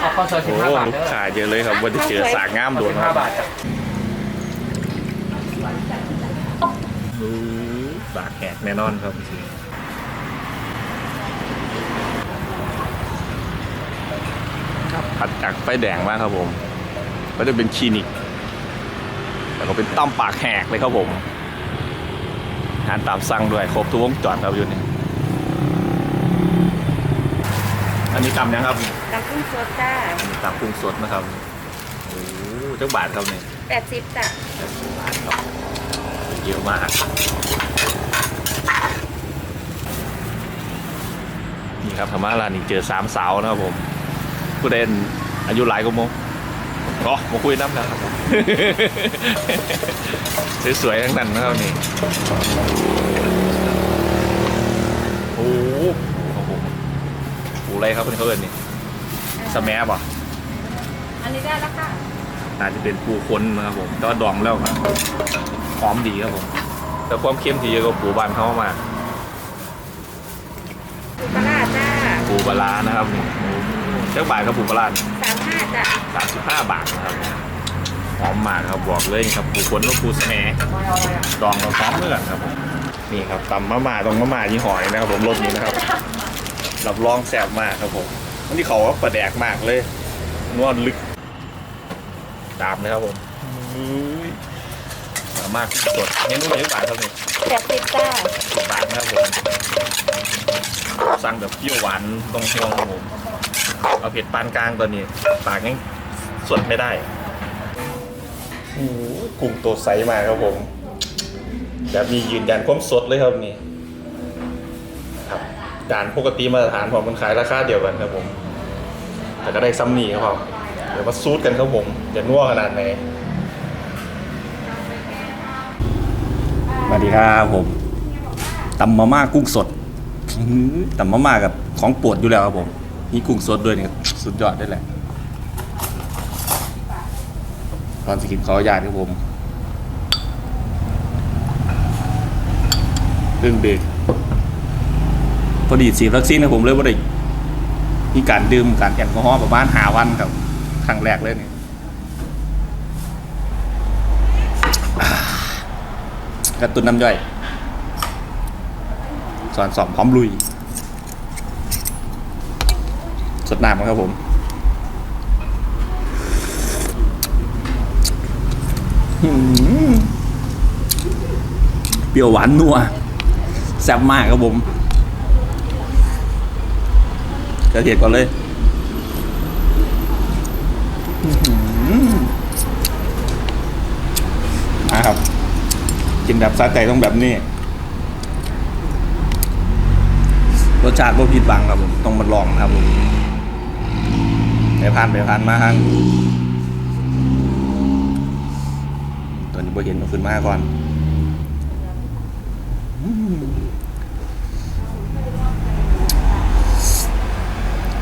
เอาข้าวซอยสิบโอ้ห้าบาทลูเด้กอค้าเยอะเลยครับวันที่เจอสากงามโดนสิบคห้ารับ บาทจ้ะอู้ปากแหกแน่นอนครับครับผัดจากไฟแดงมากครับผม ก็จะเป็นคลินิก แล้วก็เป็นตั้มปากแหกเลยครับผมอาหารตามสั่งด้วยครบทุกวงจรครับอยู่นี่ อันนี้ตำยังครับน้ำกุ้งสดจ้าตำปรุงสดนะครับโอ้เจ้าบาทครับเนี่ยแปดสิบจ้ะบาทครับเยอะมากนี่ครับธรรมะร้านนี้เจอสามสาวนะครับผมผู้เด่นอายุหลายก็โมก็มาคุยน้ำนะครับสวยๆทั้งนั้นนะครับนี่ โอ้โหครับผมปู อะไรครับเขาเอินนี่สแมัป่ะอันนี้ได้แล้วค่ะน่าจะเป็นปูคนนะครับผมแต่ว่าดองแล้วครับหอมดีครับผม แต่ความเค็มที่เยอะกว่าปูบานเขามากปูปลาร้าจ้าปูปลาร้านะครับนี่เจ้าบาทครับปูปลาร้าสามห้าจ้ะสามสิบห้าบาทนะครับหอมมากครับบอกเลยครับปูคนกับปูสะแหนดองกับพร้อมเมื่อนครับผมนี่ครับตำมะม่าตรงมะม่ายี่ห้อนี้นะครับผมรสนี้นะครับ รับรองแซ่บมากครับผมวันนี้เขาว่าประแดกมากเลย นวดลึก ตามนะครับผมอุ้ยสามารถสดเมนูเยอะบาทครับเนี่ยแปดสิบจ้าสิบบาทนะครับผมสั่งแบบเปรี้ยวหวานตรงห่วงครับผมเอาเผ็ดปานกลางตอนนี้ปากยังสดไม่ได้โอ้โหกลุ่มตัวไซส์มาครับผมแบบมียืนยันความสดเลยครับนี่ครับ จานปกติมาตรฐานผมมันขายราคาเดียวกันครับผม แต่ก็ได้ซ้ำนี่ครับผมเดี๋ยวมาซูดกันครับผมจะนัวขนาดไหนสวัสดีครับผมตำมาม่ากุ้งสดตำมาม่ากับของปวดอยู่แล้วครับผมนี่กุ้งสดด้วยเนี่ยสุดยอดได้แหละตอนสกินขออนุญาตครับผมเรื่องเบรก พอดีฉีดวัคซีนนะผมเลยว่าได้มีการดื่มการแอลกอฮอล์ประมาณหาวันครับครั้งแรกเลยเนี่ยกระตุ้นน้ำย่อย สอนสอบพร้อมลุย สดน้ำครับผมเปรี้ยวหวานนัวแซ่บมากครับผม กระเทียมก่อนเลยอื้อหือมาครับ กินแบบสะใจต้องแบบนี้รสชาติก็ผิดหวังครับผมต้องมาลองนะครับผมไปผ่านไปผ่านมาฮะตอนนี้พอเห็นเอาขึ้นมาก่อน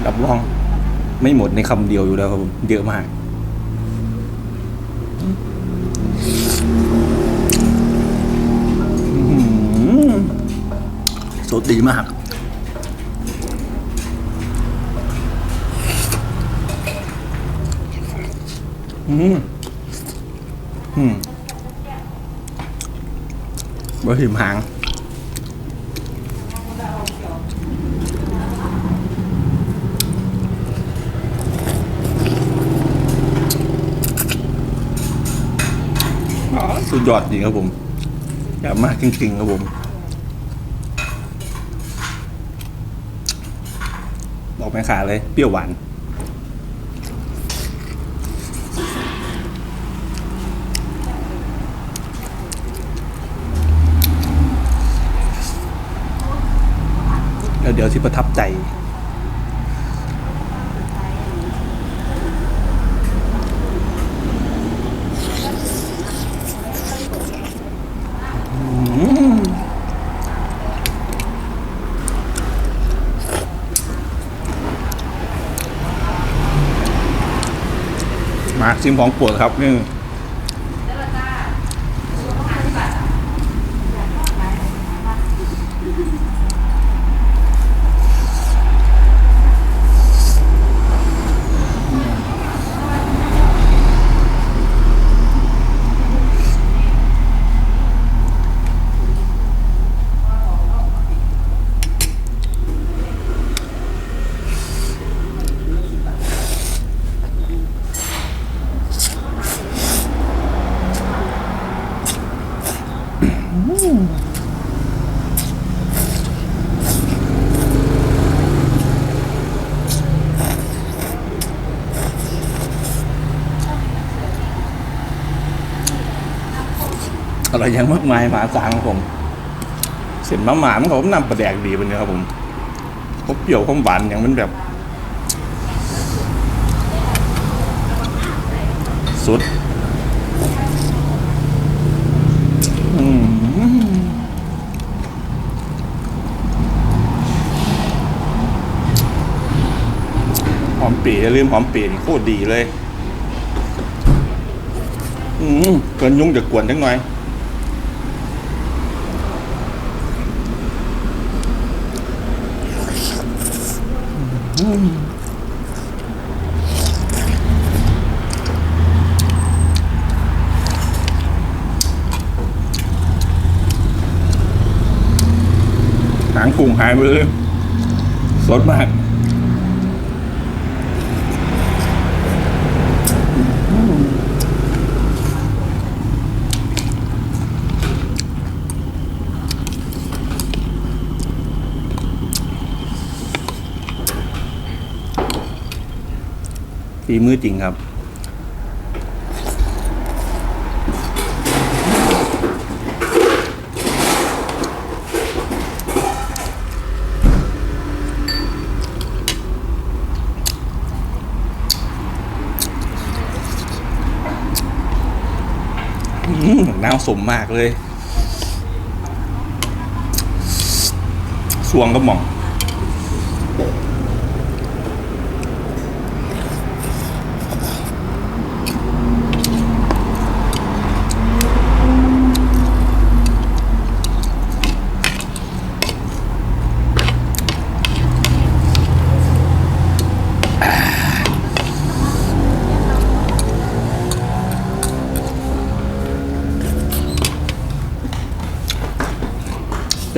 รับรอง ไม่หมดในคำเดียวอยู่แล้วครับผมเยอะมากอื้อหือสดดีมากอืม อืมบะหิมหาง อ๋อ สุดยอดจริงครับผมอยากมากจริงๆครับผมบอกไม่ขาดเลยเปรี้ยวหวานแล้วเดี๋ยวที่ประทับใจ มาซิมของปวดครับนี่ อะไรอยังมากมายมหาศาลครับผมเส้นมะหมามันเขานำประแดกดีเป็นเนื้อครับผมเขาเปรี้ยวความหวานอย่างมันแบบ สุดหอมปีอย่าลืมหอมปีนโคตรดีเลย อืมเกินยุ่งจะกวนจังหน่อย หางกุ้งหายไปเลย สดมาก ฝีมือจริงครับ น้ำสมมากเลย สวงก็หม่อง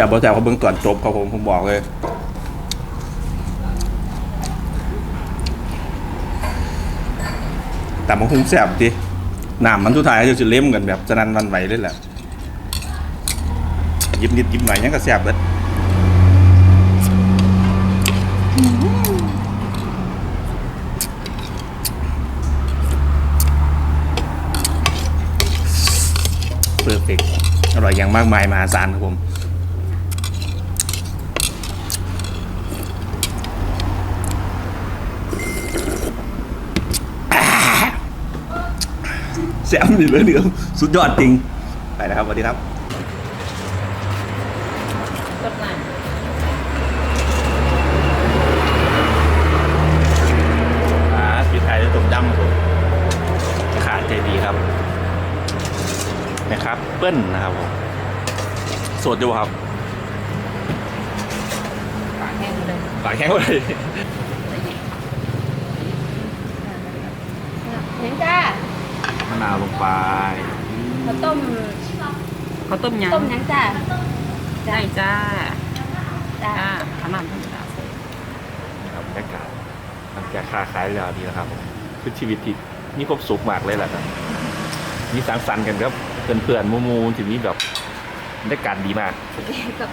แต่บอแต่เขาเบิ่งตอนจบครับผมผมบอกเลยแต่มันคงแสบดิหนามมันสุดท้ายจะจะเล่มกันแบบจะนันวันไหวเลยแหละยิบนิดยิบหน่อยยังก็แสบเบิดเพอร์เฟกอร่อยอย่างมากมายมหาศาลครับผม แซมอยู่เลยเดียวสุดยอดจริง ไปนะครับสวัสดีครับกดหน่อยอ่าพี่ไทยจะตุ่มดำผมขาดใจดีครับ นะครับ เปิ้ลนะครับผมสดอยู่ครับปากแห้งเลยปากแข็งเลยเห็นจ้ามะ นาวลงไปข้าวต้มข้าวต้มยังต้มยังจ้าได้จ้าจ้าจ้าขนมธรรมดานะครับบรรยากาศหลังจากค้าขายแล้วดีนะครับผมคือชีวิตที่มีความสุขมากเลยแหละครับมีสังสรรค์กันครับเพื่อนๆหมูๆที่มีแบบบรรยากาศดีมาก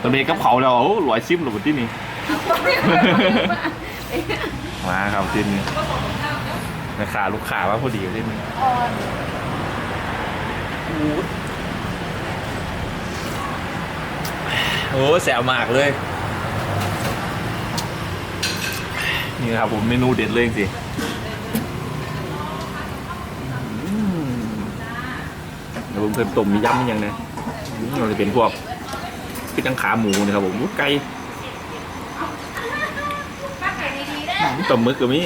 ตอนนี้กับเขาแล้วโอ้ลอยซิมหรือที่นี่ มาครับที่นี่ราคาลูกค้าว่าพอดีที่นี่ โอ้แสบมากเลย นี่ครับผมเมนูเด็ดเลยจริงๆอืมเดี๋ยวผมเพิ่มต้มมียำมันยังไงมันจะเป็นพวกพี่ตังขาหมูนะครับผมอุ๊ยไก่ต้มมึกก็มี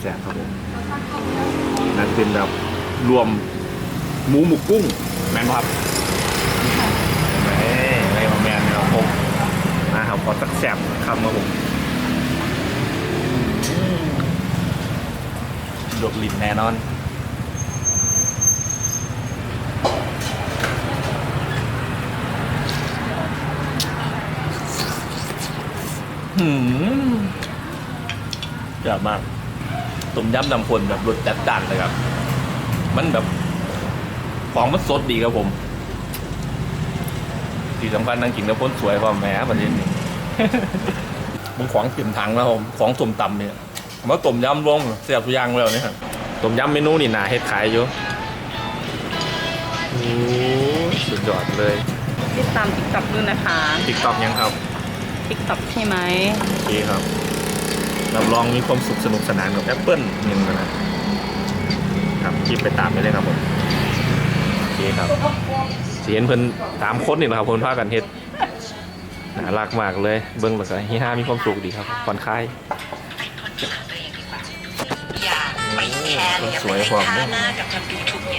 แซ่บครับผมนั่นเป็นแบบรวมหมูหมูกุ้ง แมนครับไม่ไม่มาแมนนะครับผมนะครับขอสักแสบคำครับผมดกลิ้นแน่นอนหืมยอดมาก ต้มยำนำคนแบบรสจัดจ้านเลยครับ มันแบบของมันสดดีครับผมที่สำคัญนั่งกินกับคนสวยความแหม้ประเด็นนี้มันของติ่มถังแล้วผมของต้มตำเนี่ยผมว่าต้มยำรวมเสียบทุกอย่างแล้วเนี่ยครับต้มยำเมนูนี่นาเฮ็ดขายอยู่โอ้สุดยอดเลยติดตามติ๊กต็อกด้วยนะคะติ๊กต็อกยังครับติ๊กต็อกใช่ไหมโอเคครับ รับรองมีความสุขสนุกสนานกับแอปเปิลนึ่งกันนะครับคลิปไปตามไปเลยครับผมโอเคครับเสียนเพิ่นตามคนนี่แหละครับเพิ่นพากันเฮ็ดน่ารักมากเลยเบิ้งแล้วก็เฮฮามีความสุขดีครับผ่อนคลายอย่าไปแชร์หรืออย่าไปให้ค่าหน้ากับทำยูทูบเย